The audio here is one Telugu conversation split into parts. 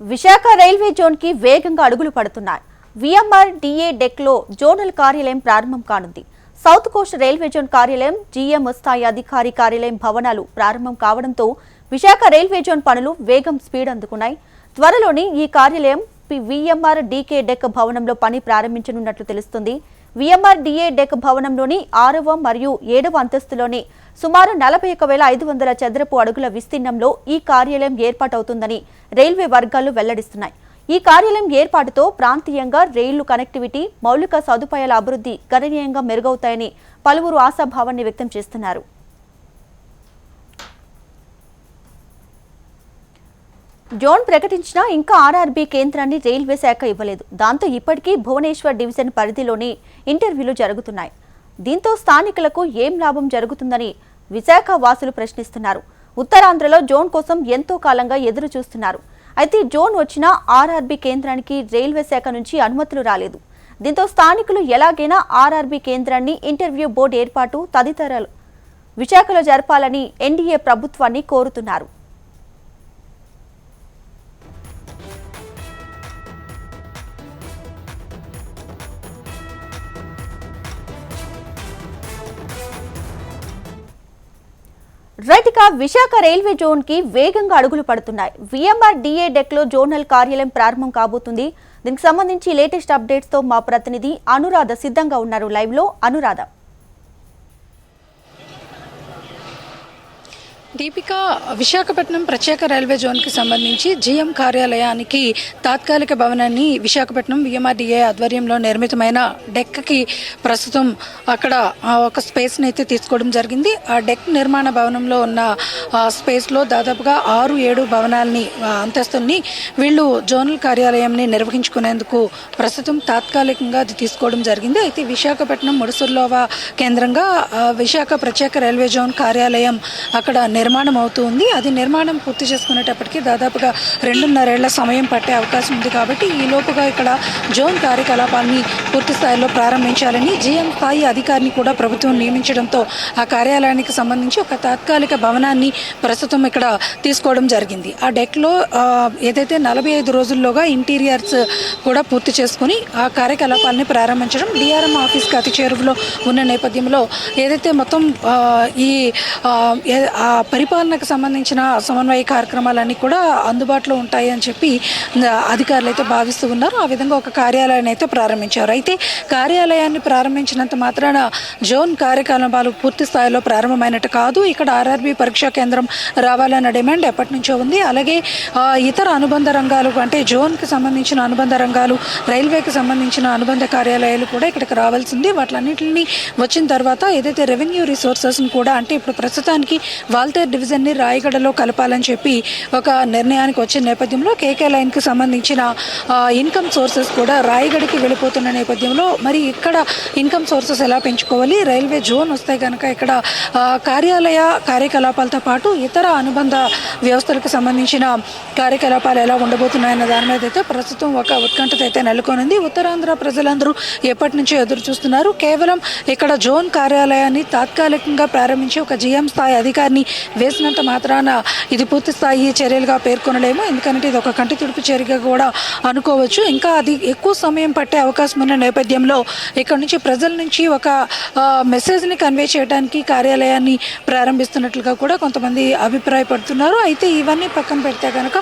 విశాఖ రైల్వే జోన్కి వేగంగా అడుగులు పడుతున్నాయి. విఎంఆర్ డిఏ డెక్లో జోనల్ కార్యాలయం ప్రారంభం కానుంది. సౌత్ కోస్ట్ రైల్వే జోన్ కార్యాలయం జీఎం స్థాయి అధికారి కార్యాలయం భవనాలు ప్రారంభం కావడంతో విశాఖ రైల్వే జోన్ పనులు వేగం స్పీడ్ అందుకున్నాయి. త్వరలోనే ఈ కార్యాలయం విఎంఆర్ డీకే డెక్ భవనంలో పని ప్రారంభించనున్నట్లు తెలుస్తుంది. విఎంఆర్డీఏ డెక్ భవనంలోని ఆరవ మరియు ఏడవ అంతస్తులోని సుమారు నలభై ఒక వేల ఐదు వందల చదరపు అడుగుల విస్తీర్ణంలో ఈ కార్యాలయం ఏర్పాటవుతుందని రైల్వే వర్గాలు వెల్లడిస్తున్నాయి. ఈ కార్యాలయం ఏర్పాటుతో ప్రాంతీయంగా రైళ్ళు కనెక్టివిటీ మౌలిక సదుపాయాల అభివృద్ధి గణనీయంగా మెరుగవుతాయని పలువురు ఆశాభావాన్ని వ్యక్తం చేస్తున్నారు. జోన్ ప్రకటించినా ఇంకా ఆర్ఆర్బీ కేంద్రాన్ని రైల్వే శాఖ ఇవ్వలేదు. దాంతో ఇప్పటికీ భువనేశ్వర్ డివిజన్ పరిధిలోని ఇంటర్వ్యూలు జరుగుతున్నాయి. దీంతో స్థానికులకు ఏం లాభం జరుగుతుందని విశాఖ వాసులు ప్రశ్నిస్తున్నారు. ఉత్తరాంధ్రలో జోన్ కోసం ఎంతో కాలంగా ఎదురు చూస్తున్నారు. అయితే జోన్ వచ్చినా ఆర్ఆర్బీ కేంద్రానికి రైల్వే శాఖ నుంచి అనుమతులు రాలేదు. దీంతో స్థానికులు ఎలాగైనా ఆర్ఆర్బీ కేంద్రాన్ని ఇంటర్వ్యూ బోర్డు ఏర్పాటు తదితరాలు విశాఖలో జరపాలని ఎన్డీఏ ప్రభుత్వాన్ని కోరుతున్నారు. రైట్ విశాఖ రైల్వే జోన్కి వేగంగా అడుగులు పడుతున్నాయి. విఎంఆర్ డిఏ డెక్లో జోనల్ కార్యాలయం ప్రారంభం కాబోతుంది. దీనికి సంబంధించి లేటెస్ట్ అప్డేట్స్తో మా ప్రతినిధి అనురాధ సిద్ధంగా ఉన్నారు. లైవ్లో అనురాధ. దీపిక విశాఖపట్నం ప్రత్యేక రైల్వే జోన్కి సంబంధించి జిఎం కార్యాలయానికి తాత్కాలిక భవనాన్ని విశాఖపట్నం విఎంఆర్డిఏ ఆధ్వర్యంలో నిర్మితమైన డెక్కి ప్రస్తుతం అక్కడ ఆ, ఒక స్పేస్ని అయితే తీసుకోవడం జరిగింది. ఆ డెక్ నిర్మాణ భవనంలో ఉన్న ఆ, స్పేస్లో దాదాపుగా ఆరు ఏడు భవనాల్ని అంతస్తుని అంతస్తుల్ని వీళ్ళు జోనల్ కార్యాలయంని నిర్వహించుకునేందుకు ప్రస్తుతం తాత్కాలికంగా అది తీసుకోవడం జరిగింది. అయితే విశాఖపట్నం ముడుసుర్లోవా కేంద్రంగా విశాఖ ప్రత్యేక రైల్వే జోన్ కార్యాలయం అక్కడ నిర్మాణం అవుతుంది అది నిర్మాణం పూర్తి చేసుకునేటప్పటికి దాదాపుగా రెండున్నరేళ్ళ సమయం పట్టే అవకాశం ఉంది కాబట్టి ఈ లోపుగా ఇక్కడ జోన్ కార్యకలాపాన్ని పూర్తి స్థాయిలో ప్రారంభించాలని జీఎం స్థాయి అధికారిని కూడా ప్రభుత్వం నియమించడంతో ఆ కార్యాలయానికి సంబంధించి ఒక తాత్కాలిక భవనాన్ని ప్రస్తుతం ఇక్కడ తీసుకోవడం జరిగింది. ఆ డెక్లో ఏదైతే నలభై ఐదు రోజుల్లోగా ఇంటీరియర్స్ కూడా పూర్తి చేసుకుని ఆ కార్యకలాపాలని ప్రారంభించడం డిఆర్ఎం ఆఫీస్కి అతి చేరువలో ఉన్న నేపథ్యంలో ఏదైతే మొత్తం ఈ ఆ పరిపాలనకు సంబంధించిన సమన్వయ కార్యక్రమాలన్నీ కూడా అందుబాటులో ఉంటాయి అని చెప్పి అధికారులు అయితే భావిస్తూ ఉన్నారు. ఆ విధంగా ఒక కార్యాలయాన్ని అయితే ప్రారంభించారు. అయితే కార్యాలయాన్ని ప్రారంభించినంత మాత్రాన జోన్ కార్యకలాపాలు పూర్తి స్థాయిలో ప్రారంభమైనట్టు కాదు. ఇక్కడ ఆర్ఆర్బీ పరీక్షా కేంద్రం రావాలన్న డిమాండ్ ఎప్పటి నుంచో ఉంది. అలాగే ఇతర అనుబంధ రంగాలు అంటే జోన్కి సంబంధించిన అనుబంధ రంగాలు రైల్వేకి సంబంధించిన అనుబంధ కార్యాలయాలు కూడా ఇక్కడికి రావాల్సింది. వాటిలన్నింటినీ వచ్చిన తర్వాత ఏదైతే రెవెన్యూ రిసోర్సెస్ని కూడా అంటే ఇప్పుడు ప్రస్తుతానికి డివిజన్ని రాయగడలో కలపాలని చెప్పి ఒక నిర్ణయానికి వచ్చిన నేపథ్యంలో కేకే లైన్కి సంబంధించిన ఇన్కమ్ సోర్సెస్ కూడా రాయగడికి వెళ్ళిపోతున్న నేపథ్యంలో మరి ఇక్కడ ఇన్కమ్ సోర్సెస్ ఎలా పెంచుకోవాలి? రైల్వే జోన్ వస్తే కనుక ఇక్కడ కార్యాలయ కార్యకలాపాలతో పాటు ఇతర అనుబంధ వ్యవస్థలకు సంబంధించిన కార్యకలాపాలు ఎలా ఉండబోతున్నాయన్న దాని మీద అయితే ప్రస్తుతం ఒక ఉత్కంఠత అయితే నెలకొనింది. ఉత్తరాంధ్ర ప్రజలందరూ ఎప్పటి నుంచో ఎదురు చూస్తున్నారు. కేవలం ఇక్కడ జోన్ కార్యాలయాన్ని తాత్కాలికంగా ప్రారంభించి ఒక జిఎం స్థాయి అధికారిని వేసినంత మాత్రాన ఇది పూర్తి స్థాయి చర్యలుగా పేర్కొనలేము. ఎందుకంటే ఇది ఒక కంటి తుడుపు చర్యగా కూడా అనుకోవచ్చు. ఇంకా అది ఎక్కువ సమయం పట్టే అవకాశం ఉన్న నేపథ్యంలో ఇక్కడ నుంచి ప్రజల నుంచి ఒక మెసేజ్ని కన్వే చేయడానికి కార్యాలయాన్ని ప్రారంభిస్తున్నట్లుగా కూడా కొంతమంది అభిప్రాయపడుతున్నారు. అయితే ఇవన్నీ పక్కన పెడితే కనుక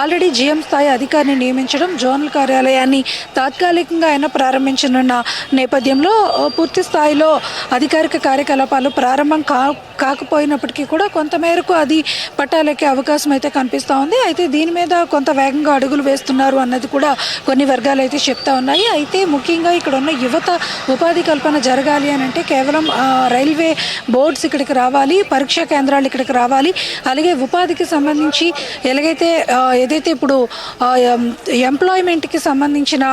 ఆల్రెడీ జీఎం స్థాయి అధికారిని నియమించడం జోనల్ కార్యాలయాన్ని తాత్కాలికంగా ఆయన ప్రారంభించనున్న నేపథ్యంలో పూర్తి స్థాయిలో అధికారిక కార్యకలాపాలు ప్రారంభం కా కాకపోయినప్పటికీ కూడా కొంత కొంతమేరకు అది పట్టాలెక్కే అవకాశం అయితే కనిపిస్తూ ఉంది. అయితే దీని మీద కొంత వేగంగా అడుగులు వేస్తున్నారు అన్నది కూడా కొన్ని వర్గాలు అయితే చెప్తా ఉన్నాయి. అయితే ముఖ్యంగా ఇక్కడ ఉన్న యువత ఉపాధి కల్పన జరగాలి అని అంటే కేవలం రైల్వే బోర్డ్స్ ఇక్కడికి రావాలి పరీక్షా కేంద్రాలు ఇక్కడికి రావాలి. అలాగే ఉపాధికి సంబంధించి ఎలాగైతే ఏదైతే ఇప్పుడు ఎంప్లాయ్మెంట్కి సంబంధించిన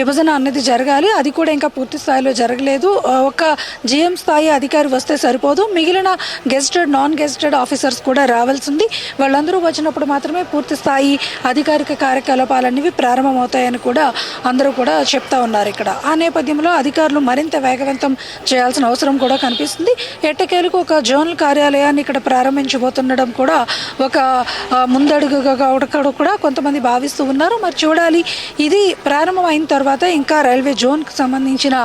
విభజన అన్నది జరగాలి అది కూడా ఇంకా పూర్తి స్థాయిలో జరగలేదు. ఒక జిఎం స్థాయి అధికారి వస్తే సరిపోదు. మిగిలిన gazetted non gazetted retired officers కూడా రావాల్సింది. వాళ్ళందరూ వచ్చినప్పుడు మాత్రమే పూర్తి స్థాయి అధికారిక కార్యకలాపాలన్నీ ప్రారంభమవుతాయని కూడా అందరూ కూడా చెప్తా ఉన్నారు ఇక్కడ. ఆ నేపథ్యంలో అధికారులు మరింత వేగవంతం చేయాల్సిన అవసరం కూడా కనిపిస్తుంది. ఎట్టకేలకు ఒక జోనల్ కార్యాలయాన్ని ఇక్కడ ప్రారంభించబోతుండడం కూడా ఒక ముందడుగుగా కూడా కొంతమంది భావిస్తూ ఉన్నారు. మరి చూడాలి ఇది ప్రారంభం అయిన తర్వాత ఇంకా రైల్వే జోన్కి సంబంధించిన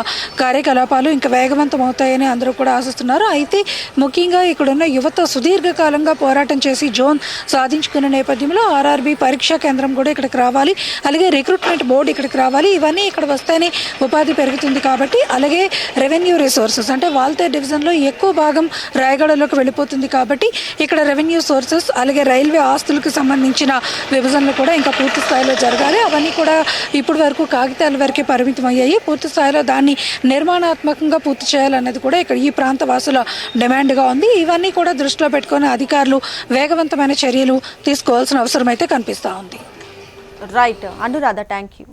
కార్యకలాపాలు ఇంకా వేగవంతం అవుతాయని అందరూ కూడా ఆశిస్తున్నారు. అయితే ముఖ్యంగా ఇక్కడున్న యువత సుధీర్ సుదీర్ఘకాలంగా పోరాటం చేసి జోన్ సాధించుకున్న నేపథ్యంలో ఆర్ఆర్బి పరీక్షా కేంద్రం కూడా ఇక్కడికి రావాలి. అలాగే రిక్రూట్మెంట్ బోర్డు ఇక్కడికి రావాలి. ఇవన్నీ ఇక్కడ వస్తేనే ఉపాధి పెరుగుతుంది కాబట్టి అలాగే రెవెన్యూ రిసోర్సెస్ అంటే వాల్తేర్ డివిజన్లో ఎక్కువ భాగం రాయగడలోకి వెళ్ళిపోతుంది కాబట్టి ఇక్కడ రెవెన్యూ సోర్సెస్ అలాగే రైల్వే ఆస్తులకు సంబంధించిన విభజనలు కూడా ఇంకా పూర్తి స్థాయిలో జరగాలి. అవన్నీ కూడా ఇప్పటి వరకు కాగితాల వరకే పరిమితం అయ్యాయి. పూర్తి స్థాయిలో దాన్ని నిర్మాణాత్మకంగా పూర్తి చేయాలన్నది కూడా ఇక్కడ ఈ ప్రాంత వాసుల డిమాండ్గా ఉంది. ఇవన్నీ కూడా దృష్టిలో పెట్టుకొని అధికారులు వేగవంతమైన చర్యలు తీసుకోవాల్సిన అవసరం అయితే కనిపిస్తూ ఉంది. Right Anuradha thank you